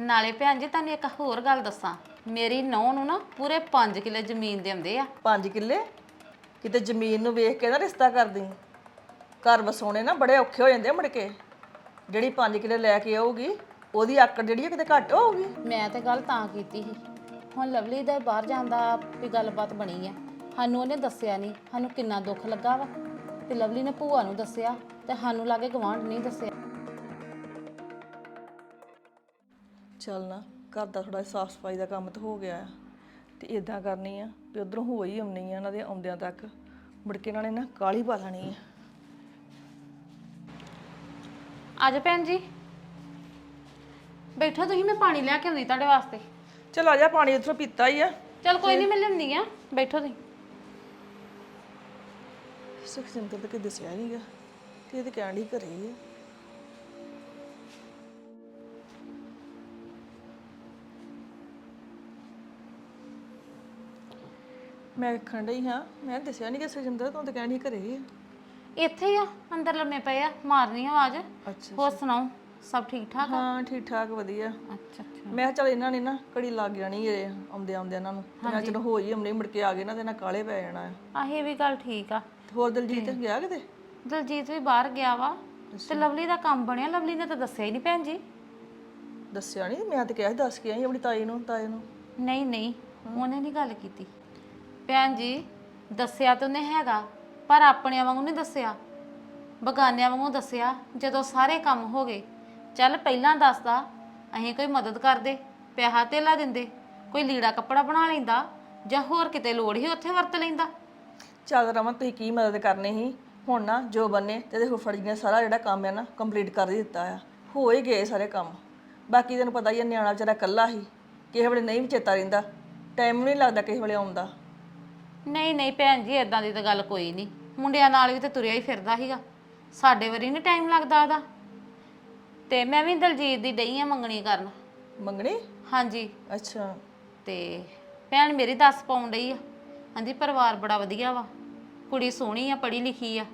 ਨਾਲੇ ਭੈਣ ਜੀ ਤੁਹਾਨੂੰ ਇੱਕ ਹੋਰ ਗੱਲ ਦੱਸਾਂ। ਮੇਰੀ ਨੌਂ ਨੂੰ ਨਾ ਪੂਰੇ 5 ਕਿੱਲੇ ਜ਼ਮੀਨ ਦੇ ਆਉਂਦੇ ਆ। 5 ਕਿੱਲੇ? ਕਿਤੇ ਜ਼ਮੀਨ ਨੂੰ ਵੇਖ ਕੇ ਨਾ ਰਿਸ਼ਤਾ ਕਰਦੀ। ਘਰ ਵਸਾਉਣੇ ਨਾ ਬੜੇ ਔਖੇ ਹੋ ਜਾਂਦੇ ਆ ਮੁੜ ਕੇ। ਜਿਹੜੀ 5 ਕਿੱਲੇ ਲੈ ਕੇ ਆਊਗੀ ਉਹਦੀ ਆਕੜ ਜਿਹੜੀ ਆ ਕਿਤੇ ਘੱਟ ਹੋਊਗੀ। ਮੈਂ ਤੇ ਗੱਲ ਤਾਂ ਕੀਤੀ ਸੀ। ਹੁਣ ਲਵਲੀ ਦਾ ਬਾਹਰ ਜਾਂਦਾ ਵੀ ਗੱਲਬਾਤ ਬਣੀ ਆ। ਸਾਨੂੰ ਉਹਨੇ ਦੱਸਿਆ ਨਹੀਂ। ਸਾਨੂੰ ਕਿੰਨਾ ਦੁੱਖ ਲੱਗਾ ਵਾ। ਤੇ ਲਵਲੀ ਨੇ ਭੂਆ ਨੂੰ ਦੱਸਿਆ ਤੇ ਸਾਨੂੰ ਲਾਗੇ ਗਵਾਂਢ ਨਹੀਂ ਦੱਸਿਆ। ਚੱਲ ਨਾ ਘਰ ਦਾ ਥੋੜਾ ਸਾਫ਼ ਸਫ਼ਾਈ ਦਾ ਕੰਮ ਤਾਂ ਹੋ ਗਿਆ ਆ। ਤੇ ਇਦਾਂ ਕਰਨੀ ਆ ਵੀ ਉਧਰੋਂ ਹੋ ਹੀ ਆਉਣੀ ਆ ਇਹਨਾਂ ਦੇ ਆਉਂਦਿਆਂ ਤੱਕ ਮੁੜ ਕੇ ਇਹਨਾਂ ਨੇ ਨਾ ਕਾਲੀ ਪਾ ਲੈਣੀ ਆ। ਅੱਜ ਭੈਣ ਜੀ। ਬੈਠੋ ਤੁਸੀਂ ਮੈਂ ਪਾਣੀ ਲਿਆ ਕੇ ਆਉਂਦੀ ਤੁਹਾਡੇ ਵਾਸਤੇ। ਚਲ ਆ ਜਾ ਪਾਣੀ ਉਧਰੋਂ ਪੀਤਾ ਹੀ ਆ। ਚਲ ਕੋਈ ਨਹੀਂ ਮੈਂ ਲਿਆਉਂਦੀ ਆ। ਬੈਠੋ ਤੁਸੀਂ। ਸੁਖਜਿੰਦਰ ਤਾਂ ਕਿ ਦੱਸਿਆ ਨਹੀਂਗਾ ਤੇ ਇਹ ਤੇ ਕਹਿਣ ਡਈ ਘਰੇ ਹੀ ਆ। ਮੈਂ ਵੇਖਣ ਡਈ ਹਾਂ। ਮੈਂ ਦੱਸਿਆ ਨਹੀਂ ਕਿ ਸੁਖਜਿੰਦਰ ਤੂੰ ਤਾਂ ਕਹਿਣ ਘਰੇ ਹੀ ਆ। ਇੱਥੇ ਹੀ ਆ ਅੰਦਰ ਲੰਮੇ ਪਏ ਆ ਮਾਰਨੀ ਆ ਆਵਾਜ਼। ਅੱਛਾ ਹੋਰ ਸੁਣਾਓ ਸਭ ਠੀਕ ਠਾਕ ਹਾਂ ਠੀਕ ਠਾਕ ਵਧੀਆ। ਅੱਛਾ ਅੱਛਾ। ਮੈਂ ਕਿਹਾ ਚੱਲ ਇਹਨਾਂ ਨੇ ਨਾ ਘੜੀ ਲੱਗ ਜਾਣੀ ਏ ਆਉਂਦੇ ਆਉਂਦੇ ਇਹਨਾਂ ਨੂੰ। ਤੇ ਮੈਂ ਚਲੋ ਹੋ ਹੀ ਆਉਂਦੇ ਮੁੜ ਕੇ ਆ ਗਏ ਨਾ ਤੇ ਨਾ ਕਾਲੇ ਪੈ ਜਾਣਾ ਆ। ਆਹ ਇਹ ਵੀ ਗੱਲ ਠੀਕ ਆ। ਤੇ ਹੋਰ ਦਲਜੀਤ ਗਿਆ ਕਿਤੇ? ਦਲਜੀਤ ਵੀ ਬਾਹਰ ਗਿਆ ਵਾ। ਤੇ ਲਵਲੀ ਦਾ ਕੰਮ ਬਣਿਆ? ਲਵਲੀ ਨੇ ਤਾਂ ਦੱਸਿਆ ਹੀ ਨਹੀਂ ਭੈਣ ਜੀ। ਦੱਸਿਆ ਨਹੀਂ ਮੈਂ ਤੇ ਕਿਹਾ ਸੀ ਦੱਸ ਕੇ ਆਈ ਆਪਣੀ ਤਾਈ ਨੂੰ ਤਾਏ ਨੂੰ। ਨਹੀਂ ਨਹੀਂ ਉਹਨੇ ਨਹੀਂ ਗੱਲ ਕੀਤੀ। ਭੈਣ ਜੀ, ਦੱਸਿਆ ਤਾਂ ਉਹਨੇ ਹੈਗਾ, ਪਰ ਆਪਣਿਆਂ ਵਾਂਗੂ ਨਹੀਂ ਦੱਸਿਆ। ਬਗਾਨਿਆਂ ਵਾਂਗੂ ਦੱਸਿਆ, ਜਦੋਂ ਸਾਰੇ ਕੰਮ ਹੋ ਗਏ। ਚੱਲ ਪਹਿਲਾਂ ਦੱਸਦਾ, ਅਸੀਂ ਕੋਈ ਮਦਦ ਕਰਦੇ ਪਿਆਹਾ ਧੇਲਾ ਦਿੰਦੇ, ਕੋਈ ਲੀੜਾ ਕੱਪੜਾ ਬਣਾ ਲੈਂਦਾ, ਜਾਂ ਹੋਰ ਕਿਤੇ ਲੋੜ ਹੀ ਉੱਥੇ ਵਰਤ ਲੈਂਦਾ। ਚੱਲ ਰਮਨ, ਤੁਸੀਂ ਕੀ ਮਦਦ ਕਰਨੀ ਸੀ? ਹੁਣ ਨਾ ਜੋ ਬੰਨੇ, ਤੇ ਇਹਦੇ ਫੁੱਫੜ ਜੀ ਨੇ ਸਾਰਾ ਜਿਹੜਾ ਕੰਮ ਆ ਨਾ ਕੰਪਲੀਟ ਕਰ ਹੀ ਦਿੱਤਾ ਆ। ਹੋ ਹੀ ਗਏ ਸਾਰੇ ਕੰਮ। ਬਾਕੀ ਤੈਨੂੰ ਪਤਾ ਹੀ ਹੈ ਨਿਆਣਾ ਵਿਚਾਰਾ ਇਕੱਲਾ ਹੀ ਕਿਸੇ ਵੇਲੇ ਨਹੀਂ ਵੀ ਚੇਤਾ ਰਹਿੰਦਾ। ਟਾਈਮ ਨਹੀਂ ਲੱਗਦਾ ਕਿਸੇ ਵੇਲੇ ਆਉਂਦਾ ਨਹੀਂ ਨਹੀਂ ਭੈਣ ਜੀ ਇਦਾਂ ਦੀ ਤਾਂ ਗੱਲ ਕੋਈ ਨਹੀਂ। ਮੁੰਡਿਆਂ ਨਾਲ ਵੀ ਤੇ ਤੁਰਿਆ ਹੀ ਫਿਰਦਾ ਸੀਗਾ। ਸਾਡੇ ਵਾਰੀ ਨਹੀਂ ਟਾਈਮ ਲੱਗਦਾ ਉਹਦਾ। ਤੇ ਮੈਂ ਵੀ ਦਲਜੀਤ ਦੀ ਡਈ ਆ ਮੰਗਣੀ ਕਰਨ। ਮੰਗਣੀ? ਹਾਂਜੀ। ਅੱਛਾ। ਤੇ ਭੈਣ ਮੇਰੀ ਦੱਸ ਪਾਉਣ ਡਈ ਆ। ਹਾਂਜੀ ਪਰਿਵਾਰ ਬੜਾ ਵਧੀਆ ਵਾ। ਕੁੜੀ ਸੋਹਣੀ ਆ ਪੜ੍ਹੀ ਲਿਖੀ ਆ।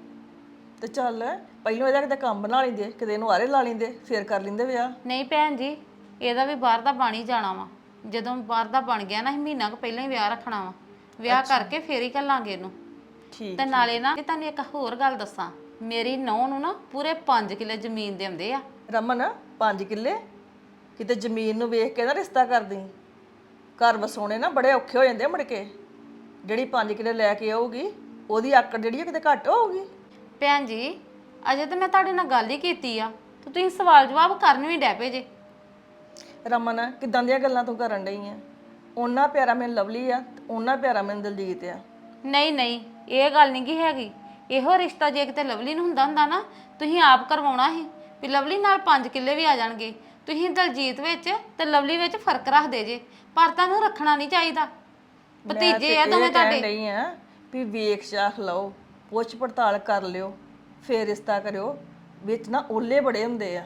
ਤੇ ਚੱਲ ਪਹਿਲੋਂ ਇਹਦਾ ਕਿਤੇ ਕੰਮ ਬਣਾ ਲੈਂਦੇ ਕਿਤੇ ਇਹਨੂੰ ਆਰੇ ਲਾ ਲੈਂਦੇ ਫੇਰ ਕਰ ਲੈਂਦੇ ਵਿਆਹ। ਨਹੀਂ ਭੈਣ ਜੀ ਇਹਦਾ ਵੀ ਬਾਹਰ ਦਾ ਬਣ ਹੀ ਜਾਣਾ ਵਾ। ਜਦੋਂ ਬਾਹਰ ਦਾ ਬਣ ਗਿਆ ਨਾ ਅਸੀਂ ਮਹੀਨਾ ਕੁ ਪਹਿਲਾਂ ਹੀ ਵਿਆਹ ਰੱਖਣਾ ਵਾ। ਵਿਆਹ ਕਰਕੇ ਫੇਰ ਹੀ ਘੱਲਾਂਗੇ ਇਹਨੂੰ। ਠੀਕ ਤੇ ਨਾਲੇ ਨਾ ਜੇ ਤੁਹਾਨੂੰ ਇੱਕ ਹੋਰ ਗੱਲ ਦੱਸਾਂ। ਮੇਰੀ ਨੌਂ ਨੂੰ ਨਾ ਪੂਰੇ 5 ਕਿੱਲੇ ਜ਼ਮੀਨ ਦੇ ਆਉਂਦੇ ਆ। ਰਮਨ 5 ਕਿੱਲੇ? ਕਿਤੇ ਜ਼ਮੀਨ ਨੂੰ ਵੇਖ ਕੇ ਨਾ ਰਿਸ਼ਤਾ ਕਰਦੀ। ਘਰ ਵਸਾਉਣੇ ਨਾ ਬੜੇ ਔਖੇ ਹੋ ਜਾਂਦੇ ਆ ਮੁੜ ਕੇ। ਜਿਹੜੀ 5 ਕਿੱਲੇ ਲੈ ਕੇ ਆਊਗੀ ਉਹਦੀ ਆਕੜ ਜਿਹੜੀ ਆ ਕਿਤੇ ਘੱਟ ਹੋਊਗੀ। ਭੈਣ ਜੀ ਅਜੇ ਤਾਂ ਮੈਂ ਤੁਹਾਡੇ ਨਾਲ ਗੱਲ ਹੀ ਕੀਤੀ ਆ। ਤੇ ਤੁਸੀਂ ਸਵਾਲ ਜਵਾਬ ਕਰਨ ਵੀ ਡੈ ਪਏ ਜੇ। ਰਮਨ ਕਿਦਾਂ ਦੀਆਂ ਗੱਲਾਂ ਤੂੰ ਕਰਨ ਡਈ ਆ? ਉਹਨਾਂ ਪਿਆਰਾ ਮੈਨੂੰ ਲਵਲੀ ਆ ਤੇ ਉਹਨਾਂ ਪਿਆਰਾ ਮੈਨੂੰ ਦਲਜੀਤ ਆ। ਨਹੀਂ ਨਹੀਂ ਇਹ ਗੱਲ ਨਹੀਂ ਗੀ ਹੈਗੀ। ਇਹੋ ਰਿਸ਼ਤਾ ਜੇ ਕਿਤੇ ਲਵਲੀ ਨੂੰ ਹੁੰਦਾ ਹੁੰਦਾ ਨਾ ਤੁਸੀਂ ਆਪ ਕਰਵਾਉਣਾ ਸੀ ਵੀ ਲਵਲੀ ਨਾਲ 5 ਕਿੱਲੇ ਵੀ ਆ ਜਾਣਗੇ। ਤੁਸੀਂ ਦਲਜੀਤ ਵਿੱਚ ਤੇ ਲਵਲੀ ਵਿੱਚ ਫ਼ਰਕ ਰੱਖਦੇ ਜੇ ਪਰ ਤੁਹਾਨੂੰ ਰੱਖਣਾ ਨਹੀਂ ਚਾਹੀਦਾ। ਭਤੀਜੇ ਆ ਦੋਵੇਂ ਤੁਹਾਡੇ। ਨਹੀਂ ਆ ਵੀ ਵੇਖ ਚਾਖ ਲਓ ਪੁੱਛ ਪੜਤਾਲ ਕਰ ਲਿਓ ਫੇਰ ਰਿਸ਼ਤਾ ਕਰਿਓ ਵਿੱਚ ਨਾ ਓਲੇ ਬੜੇ ਹੁੰਦੇ ਆ।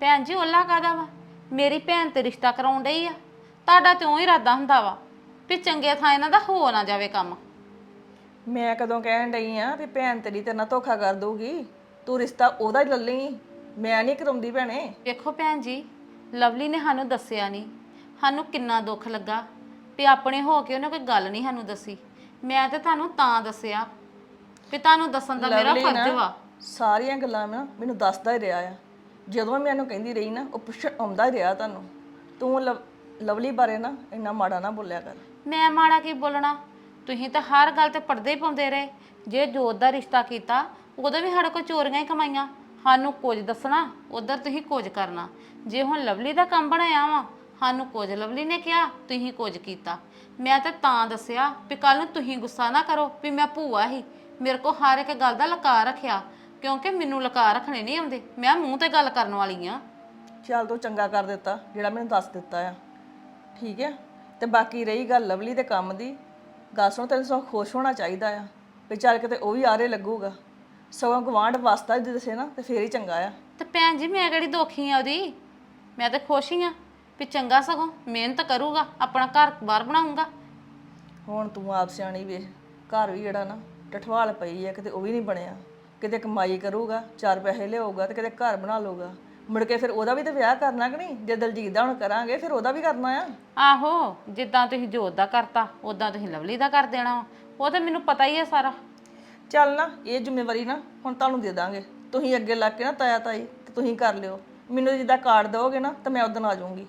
ਭੈਣ ਜੀ ਓਲਾ ਕਾਦਾ ਵਾ? ਮੇਰੀ ਭੈਣ ਤੇ ਰਿਸ਼ਤਾ ਕਰਾਉਣ ਡਈ ਆ। ਤੁਹਾਡਾ ਤੇ ਹੀ ਇਰਾਦਾ ਹੁੰਦਾ ਵਾ ਵੀ ਚੰਗੇ ਥਾਂ ਇਹਨਾਂ ਦਾ ਹੋ ਨਾ ਜਾਵੇ ਕੰਮ। ਮੈਂ ਕਦੋਂ ਕਹਿਣ ਡਈ ਆ ਵੀ ਭੈਣ ਤੇਰੀ ਤੇਰੇ ਨਾਲ ਧੋਖਾ ਕਰ ਦਊਗੀ। ਤੂੰ ਰਿਸ਼ਤਾ ਉਹਦਾ ਹੀ ਲੱਲੀ ਮੈਂ ਨਹੀਂ ਕਰਾਉਂਦੀ ਭੈਣੇ। ਵੇਖੋ ਭੈਣ ਜੀ ਲਵਲੀ ਨੇ ਸਾਨੂੰ ਦੱਸਿਆ ਨਹੀਂ। ਸਾਨੂੰ ਕਿੰਨਾ ਦੁੱਖ ਲੱਗਾ ਵੀ ਆਪਣੇ ਹੋ ਕੇ ਉਹਨੇ ਕੋਈ ਗੱਲ ਨਹੀਂ ਸਾਨੂੰ ਦੱਸੀ। ਮੈਂ ਤੇ ਤੁਹਾਨੂੰ ਤਾਂ ਦੱਸਿਆ ਵੀ ਤੁਹਾਨੂੰ ਦੱਸਣ ਦਾ ਮੇਰਾ ਲਵਲੀ ਫਰਜ਼ ਨਾ ਵਾ। ਸਾਰੀਆਂ ਗੱਲਾਂ ਨਾ ਮੈਨੂੰ ਦੱਸਦਾ ਹੀ ਰਿਹਾ ਆ। ਜਦੋਂ ਮੈਂ ਮੈਨੂੰ ਕਹਿੰਦੀ ਰਹੀ ਨਾ ਉਹ ਪੁੱਛ ਆਉਂਦਾ ਹੀ ਰਿਹਾ ਤੁਹਾਨੂੰ। ਤੂੰ ਲਵ- ਲਵਲੀ ਬਾਰੇ ਨਾ ਇੰਨਾ ਮਾੜਾ ਨਾ ਬੋਲਿਆ ਕਰ। ਮੈਂ ਮਾੜਾ ਕੀ ਬੋਲਣਾ? ਤੁਸੀਂ ਤਾਂ ਹਰ ਗੱਲ ਤੇ ਪਰਦੇ ਹੀ ਪਾਉਂਦੇ ਰਹੇ। ਜੇ ਜੋਤ ਦਾ ਰਿਸ਼ਤਾ ਕੀਤਾ ਉਦੋਂ ਵੀ ਸਾਡੇ ਕੋਲ ਚੋਰੀਆਂ ਹੀ ਕਮਾਈਆਂ। ਸਾਨੂੰ ਕੁਝ ਦੱਸਣਾ ਉਧਰ ਤੁਸੀਂ ਕੁਝ ਕਰਨਾ। ਜੇ ਹੁਣ ਲਵਲੀ ਦਾ ਕੰਮ ਬਣਾਇਆ ਵਾ ਸਾਨੂੰ ਕੁਝ ਲਵਲੀ ਨੇ ਕਿਹਾ ਤੁਸੀਂ ਕੁਝ ਕੀਤਾ। ਮੈਂ ਤਾਂ ਤਾਂ ਦੱਸਿਆ ਵੀ ਕੱਲ ਨੂੰ ਤੁਸੀਂ ਗੁੱਸਾ ਨਾ ਕਰੋ ਵੀ ਮੈਂ ਭੂਆ ਹੀ। ਮੇਰੇ ਕੋ ਹਰ ਇੱਕ ਗੱਲ ਦਾ ਲਕਾ ਰੱਖਿਆ ਕਿਉਂਕਿ ਮੈਨੂੰ ਲਕਾ ਰੱਖਣੇ ਨਹੀਂ ਆਉਂਦੇ। ਮੈਂ ਮੂੰਹ ਤੇ ਗੱਲ ਕਰਨ ਵਾਲੀ ਆ। ਚੱਲ ਤੂੰ ਚੰਗਾ ਕਰ ਦਿੱਤਾ ਜਿਹੜਾ ਮੈਨੂੰ ਦੱਸ ਦਿੱਤਾ ਆ। ਠੀਕ ਹੈ ਤੇ ਬਾਕੀ ਰਹੀ ਗੱਲ ਲਵਲੀ ਦੇ ਕੰਮ ਦੀ ਗੱਲ ਸੁਣ ਤੈਨੂੰ ਸੋ ਖੁਸ਼ ਹੋਣਾ ਚਾਹੀਦਾ ਆ ਵੀ ਚੱਲ ਕਿਤੇ ਉਹ ਵੀ ਆਰੇ ਲੱਗੂਗਾ। ਸਗੋਂ ਗਵਾਂਢ ਵਾਸਤਾ ਜੇ ਦੱਸੇ ਨਾ ਤੇ ਫੇਰ ਹੀ ਚੰਗਾ ਆ। ਤੇ ਭੈਣ ਜੀ ਮੈਂ ਕਿਹੜੀ ਦੋਖੀ ਆ ਉਹਦੀ? ਮੈਂ ਤਾਂ ਖੁਸ਼ ਹੀ ਆ ਵੀ ਚੰਗਾ ਸਗੋਂ ਮਿਹਨਤ ਕਰੂਗਾ ਆਪਣਾ ਘਰ ਬਾਹਰ ਬਣਾਊਗਾ। ਹੁਣ ਤੂੰ ਆਪ ਸਿਆਣੀ ਵੇਖ ਘਰ ਵੀ ਜਿਹੜਾ ਨਾ ਟਠਵਾਲ ਪਈ ਆ ਕਿਤੇ ਉਹ ਵੀ ਨਹੀਂ ਬਣਿਆ। ਕਿਤੇ ਕਮਾਈ ਕਰੂਗਾ ਚਾਰ ਪੈਸੇ ਲਿਆਊਗਾ ਤੇ ਕਿਤੇ ਘਰ ਬਣਾ ਲਊਗਾ। ਮੁੜ ਕੇ ਫਿਰ ਉਹਦਾ ਵੀ ਤੇ ਵਿਆਹ ਕਰਨਾ ਕਿ ਨਹੀਂ? ਜੇ ਦਲਜੀਤ ਦਾ ਹੁਣ ਕਰਾਂਗੇ ਫਿਰ ਉਹਦਾ ਵੀ ਕਰਨਾ ਆ। ਆਹੋ ਜਿੱਦਾਂ ਤੁਸੀਂ ਜੋਤ ਦਾ ਕਰਤਾ ਉਦਾਂ ਤੁਸੀਂ ਲਵਲੀ ਦਾ ਕਰ ਦੇਣਾ ਵਾ। ਉਹ ਤਾਂ ਮੈਨੂੰ ਪਤਾ ਹੀ ਹੈ ਸਾਰਾ। ਚੱਲ ਨਾ ਇਹ ਜ਼ਿੰਮੇਵਾਰੀ ਨਾ ਹੁਣ ਤੁਹਾਨੂੰ ਦੇ ਦਾਂਗੇ। ਤੁਸੀਂ ਅੱਗੇ ਲੱਗ ਕੇ ਨਾ ਤਾਇਆ ਤਾਈ ਤੇ ਤੁਸੀਂ ਕਰ ਲਿਓ। ਮੈਨੂੰ ਜਿੱਦਾਂ ਕਾਰਡ ਦਿਓਗੇ ਨਾ ਤਾਂ ਮੈਂ ਉਦੋਂ ਆ ਜਾਊਂਗੀ।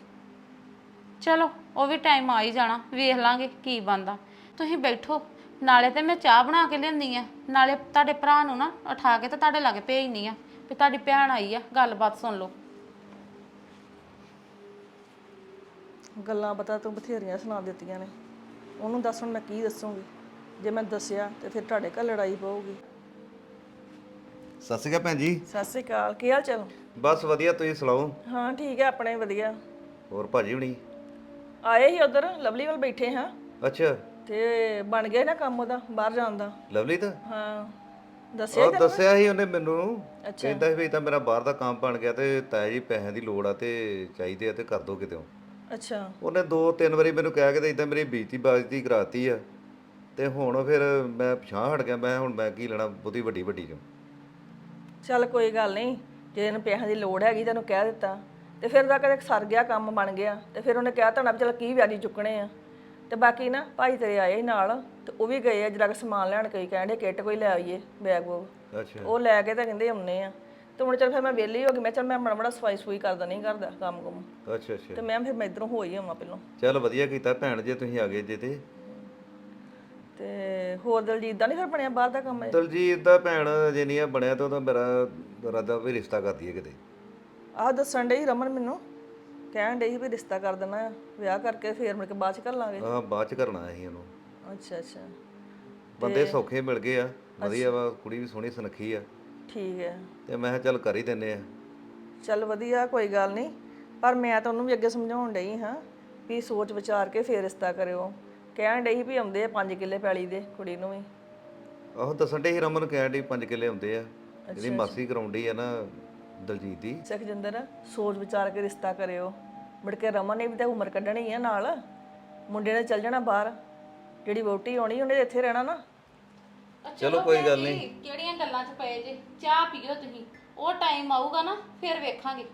ਚਲੋ ਉਹ ਵੀ ਟਾਈਮ ਆ ਹੀ ਜਾਣਾ। ਵੇਖ ਲਾਂਗੇ ਕੀ ਬੰਦਾ ਤੁਸੀਂ ਬੈਠੋ। ਨਾਲੇ ਤੇ ਮੈਂ ਚਾਹ ਬਣਾ ਕੇ ਲਿਆਂਦੀ ਆ। ਨਾਲੇ ਤੁਹਾਡੇ ਭਰਾ ਨੂੰ ਨਾ ਉਠਾ ਕੇ ਤੇ ਤੁਹਾਡੇ ਲਾਗੇ ਭੇਜਨੀ ਆ। ਵੀ ਤੁਹਾਡੀ ਭੈਣ ਆਈ ਆ ਗੱਲਬਾਤ ਸੁਣ ਲਓ। ਗੱਲਾਂ ਪਤਾ ਤੂੰ ਬਥੇਰੀਆਂ ਸੁਣਾ ਦਿੱਤੀਆਂ ਨੇ। ਉਹਨੂੰ ਦੱਸ ਹੁਣ ਮੈਂ ਕੀ ਦੱਸੂਗੀ? ਜੇ ਮੈਂ ਦੱਸਿਆ ਤੇ ਫਿਰ ਤੁਹਾਡੇ ਘਰ ਲੜਾਈ ਪਊਗੀ। ਸਤਿ ਸ਼੍ਰੀ ਅਕਾਲ ਭੈਣ ਜੀ। ਸਤਿ ਸ੍ਰੀ ਅਕਾਲ ਕੀ ਹਾਲ ਚਾਲ? ਬਸ ਵਧੀਆ ਤੁਸੀਂ ਸੁਣਾਓ? ਹਾਂ ਠੀਕ ਹੈ ਆਪਣੇ ਵਧੀਆ। ਹੋਰ ਭਾਜੀ ਹੁਣੀ? ਆਏ ਹੀ ਉਧਰ ਲਵਲੀ ਵੱਲ ਬੈਠੇ ਹਾਂ। ਅੱਛਾ। ਤੇ ਬਣ ਗਿਆ ਨਾ ਕੰਮ ਉਹਦਾ ਬਾਹਰ ਜਾਣ ਦਾ। ਲਵਲੀ ਤਾਂ? ਹਾਂ। ਦੱਸਿਆ ਉਹ ਦੱਸਿਆ ਸੀ ਉਹਨੇ ਮੈਨੂੰ। ਕਹਿੰਦਾ ਸੀ ਵੀ ਤਾਂ ਮੇਰਾ ਬਾਹਰ ਦਾ ਕੰਮ ਬਣ ਗਿਆ ਤੇ ਤਾਇਆ ਜੀ ਪੈਸਿਆਂ ਦੀ ਲੋੜ ਆ ਤੇ ਚਾਹੀਦੇ ਆ ਤੇ ਕਰ ਦੋ ਕਿਤੇ ਅੱਛਾ। ਉਹਨੇ ਦੋ ਤਿੰਨ ਵਾਰੀ ਮੈਨੂੰ ਕਹਿ ਕੇ ਤੇ ਇਦਾਂ ਮੇਰੀ ਬੀਤੀ ਬਾਜ਼ਤੀ ਕਰਾਤੀ ਆ। ਤੇ ਹੁਣ ਫਿਰ ਮੈਂ ਪਛਾਣ ਹਟ ਗਿਆ ਮੈਂ ਹੁਣ ਮੈਂ ਕੀ ਲੈਣਾ ਬਹੁਤੀ ਵੱਡੀ ਵੱਡੀ ਚੋਂ। ਚੱਲ ਕੋਈ ਗੱਲ ਨਹੀਂ ਜੇ ਇਹਨੂੰ ਪੈਸਿਆਂ ਦੀ ਲੋੜ ਹੈਗੀ ਤੈਨੂੰ ਕਹਿ ਦਿੱਤਾ। ਤੇ ਫਿਰ ਦਾ ਕਦੇ ਸਰ ਗਿਆ ਕੰਮ ਬਣ ਗਿਆ ਤੇ ਫਿਰ ਉਹਨੇ ਕਿਹਾ ਤਾਂ ਵੀ ਚੱਲ ਕੀ ਵਿਆਜੀ ਚੁੱਕਣੇ ਆ। ਤੇ ਬਾਕੀ ਨਾ ਭਾਈ ਤੇਰੇ ਆਏ ਨਾਲ। ਤੇ ਉਹ ਵੀ ਗਏ ਆ ਜਰਾ ਕੁ ਸਮਾਨ ਲੈਣ ਕੋਈ ਕਹਿੰਦੇ ਕਿੱਟ ਕੋਈ ਲੈ ਆਈਏ ਬੈਗ ਬੂਗ। ਅੱਛਾ। ਉਹ ਲੈ ਕੇ ਤਾਂ ਕਹਿੰਦੇ ਆਉਨੇ ਆ। ਤੇ ਹੁਣ ਚੱਲ ਫਿਰ ਮੈਂ ਵਿਹਲੀ ਹੋ ਗਈ ਮੈਂ ਚੱਲ ਮੈਂ ਮੜਾ ਮੜਾ ਸਫ਼ਾਈ ਸਫੂਈ ਕਰਦਾ ਨਹੀਂ ਕਰਦਾ ਕੰਮ ਕੁਮ। ਅੱਛਾ ਅੱਛਾ। ਤੇ ਮੈਂ ਫਿਰ ਮੈਂ ਇਧਰੋਂ ਹੋ ਹੀ ਆਵਾਂ ਪਹਿਲਾਂ। ਚੱਲ ਵਧੀਆ ਕੀਤਾ ਭੈਣ ਜੇ ਤੁਸੀਂ ਆ ਗਏ ਜੇ ਤੇ। ਤੇ ਹੋਰ ਦਲਜੀਤ ਦਾ ਨਹੀਂ ਫਿਰ ਬਣਿਆ ਬਾਹਰ ਦਾ ਕੰਮ ਦਲਜੀਤ ਦਾ ਭੈਣ ਜੇ ਨਹੀਂ ਆ ਬਣਿਆ ਤਾਂ ਉਹਦਾ ਮੇਰਾ ਇਰਾਦਾ ਵੀ ਰਿਸ਼ਤਾ ਕਰਦੀ ਹੈ ਕਿਤੇ। ਆਹ ਦੱਸਣ ਡਈ ਰਮਨ ਮੈਨੂੰ ਕਹਿਣ ਡਈ ਸੀ ਵੀ ਰਿਸ਼ਤਾ ਕਰ ਦੇਣਾ ਆ, ਵਿਆਹ ਕਰਕੇ ਫੇਰ ਮੁੜ ਕੇ ਬਾਅਦ ਚ ਕਰ ਲਾਂਗੇ। ਆ ਬਾਅਦ ਚ ਕਰਨਾ ਸੀ ਉਹਨੂੰ। ਅੱਛਾ ਅੱਛਾ। ਬੰਦੇ ਸੌਖੇ ਮਿਲ ਗਏ ਆ ਵਧੀਆ ਵਾ ਕੁੜੀ ਵੀ ਸੋਹਣੀ ਸੁਨੱਖੀ ਆ। ਠੀਕ ਹੈ ਤੇ ਮੈਂ ਕਿਹਾ ਚੱਲ ਕਰ ਹੀ ਦਿੰਨੇ ਆ। ਚੱਲ ਵਧੀਆ ਕੋਈ ਗੱਲ ਨਹੀਂ। ਪਰ ਮੈਂ ਤਾਂ ਉਹਨੂੰ ਵੀ ਅੱਗੇ ਸਮਝਾਉਣ ਡਈ ਹਾਂ ਵੀ ਸੋਚ ਵਿਚਾਰ ਕੇ ਫੇਰ ਰਿਸ਼ਤਾ ਕਰਿਓ। ਕਹਿਣ ਡਈ ਵੀ ਆਉਂਦੇ ਆ 5 ਕਿੱਲੇ ਪੈਲੀ ਦੇ ਕੁੜੀ ਨੂੰ ਵੀ। ਆਹੋ ਦੱਸਣ ਹੀ ਰਮਨ ਕਹਿਣ ਡਈ 5 ਕਿੱਲੇ ਹੁੰਦੇ ਆ। ਜਿਹੜੀ ਮਾਸੀ ਕਰਾਉਂਦੀ ਆ ਨਾ ਦਲਜੀਤ ਦੀ। ਸੁਖਜਿੰਦਰ ਸੋਚ ਵਿਚਾਰ ਕੇ ਰਿਸ਼ਤਾ ਕਰਿਓ। ਮੁੜ ਕੇ ਰਮਨ ਨੇ ਵੀ ਤਾਂ ਉਮਰ ਕੱਢਣੀ ਆ ਨਾਲ। ਮੁੰਡੇ ਨੇ ਚੱਲ ਜਾਣਾ ਬਾਹਰ। ਜਿਹੜੀ ਵੋਟੀ ਆਉਣੀ ਉਹਨੇ ਇੱਥੇ ਰਹਿਣਾ ਨਾ। ਚਲੋ ਕੋਈ ਗੱਲ ਨਹੀਂ। ਕਿਹੜੀਆਂ ਗੱਲਾਂ 'ਚ ਪਏ ਜੇ? ਚਾਹ ਪੀਓ ਤੁਸੀਂ। ਉਹ ਟਾਈਮ ਆਊਗਾ ਨਾ ਫਿਰ ਵੇਖਾਂਗੇ।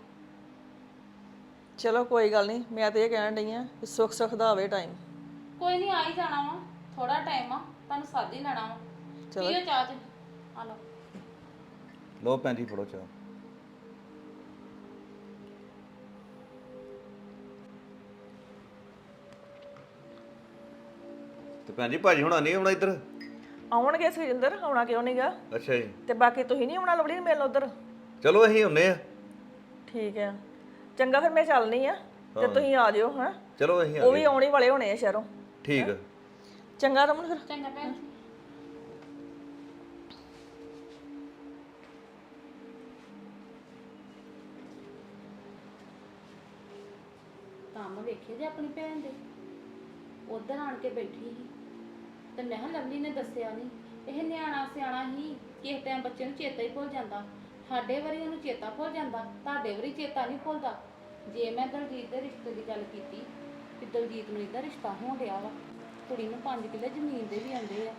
ਚਲੋ ਕੋਈ ਗੱਲ ਨਹੀਂ ਮੈਂ ਤਾਂ ਇਹ ਕਹਿਣ ਡਈ ਆ ਕਿ ਸੁੱਖ ਸੁੱਖ ਦਾ ਹੋਵੇ ਟਾਈਮ ਕੋਈ ਨਹੀਂ ਆ ਹੀ ਜਾਣਾ ਵਾ। ਥੋੜਾ ਟਾਈਮ ਆ ਤੁਹਾਨੂੰ ਸਾਦ ਹੀ ਲੈਣਾ ਵਾ। ਪੀਓ ਚਾਹ ਤੇ। ਆ ਲਓ। ਲੋ ਜੀ ਫੜੋ ਚਾਹ। ਤੇ ਭੈਣ ਜੀ ਭਾਜੀ ਹੁਣਾ ਨਹੀਂ ਆਉਣਾ ਇੱਧਰ? ਆਉਣਗੇ ਸੁਖਜਿੰਦਰ ਆਉਣਾ ਕਿਉਂ ਨਹੀਂਗਾ ਅੱਛਾ ਜੀ। ਤੇ ਬਾਕੀ ਤੁਸੀਂ ਨਹੀਂ ਆਉਣਾ ਲਵੜੀ ਨੂੰ ਮਿਲਣ ਉਧਰ? ਚਲੋ ਅਸੀਂ ਹੁੰਨੇ ਆ ਠੀਕ ਹੈ। ਚੰਗਾ ਫਿਰ ਮੈਂ ਚੱਲਨੀ ਆ ਤੇ ਤੁਸੀਂ ਆ ਜਿਓ ਹਾਂ? ਚਲੋ ਅਸੀਂ ਆ ਉਹ ਵੀ ਆਉਣੀ ਵਾਲੇ ਹੋਣੇ ਆ ਸ਼ਹਿਰੋਂ। ਠੀਕ ਆ। ਚੰਗਾ ਰਮਨ ਫਿਰ। ਚੰਗਾ ਭੈਣ ਜੀ। ਕੰਮ ਵੇਖੇ ਜੇ ਆਪਣੀ ਭੈਣ ਦੇ? ਉਧਰ ਆਣ ਕੇ ਬੈਠੀ ਸੀ। ਤੇ ਮੈਂ ਕਿਹਾ ਲਵਲੀ ਨੇ ਦੱਸਿਆ ਨਹੀਂ ਇਹ ਨਿਆਣਾ ਸਿਆਣਾ ਹੀ ਕਿਸੇ ਟਾਈਮ ਬੱਚੇ ਨੂੰ ਚੇਤਾ ਹੀ ਭੁੱਲ ਜਾਂਦਾ। ਸਾਡੇ ਵਾਰੀ ਉਹਨੂੰ ਚੇਤਾ ਭੁੱਲ ਜਾਂਦਾ ਤੁਹਾਡੇ ਵਾਰੀ ਚੇਤਾ ਨਹੀਂ ਭੁੱਲਦਾ। ਜੇ ਮੈਂ ਦਲਜੀਤ ਦੇ ਰਿਸ਼ਤੇ ਦੀ ਗੱਲ ਕੀਤੀ ਕਿ ਦਲਜੀਤ ਨੂੰ ਇਹਦਾ ਰਿਸ਼ਤਾ ਹੋਣ ਡਿਆ ਵਾ। ਕੁੜੀ ਨੂੰ 5 ਕਿੱਲੇ ਜ਼ਮੀਨ ਦੇ ਵੀ ਆਉਂਦੇ ਆ।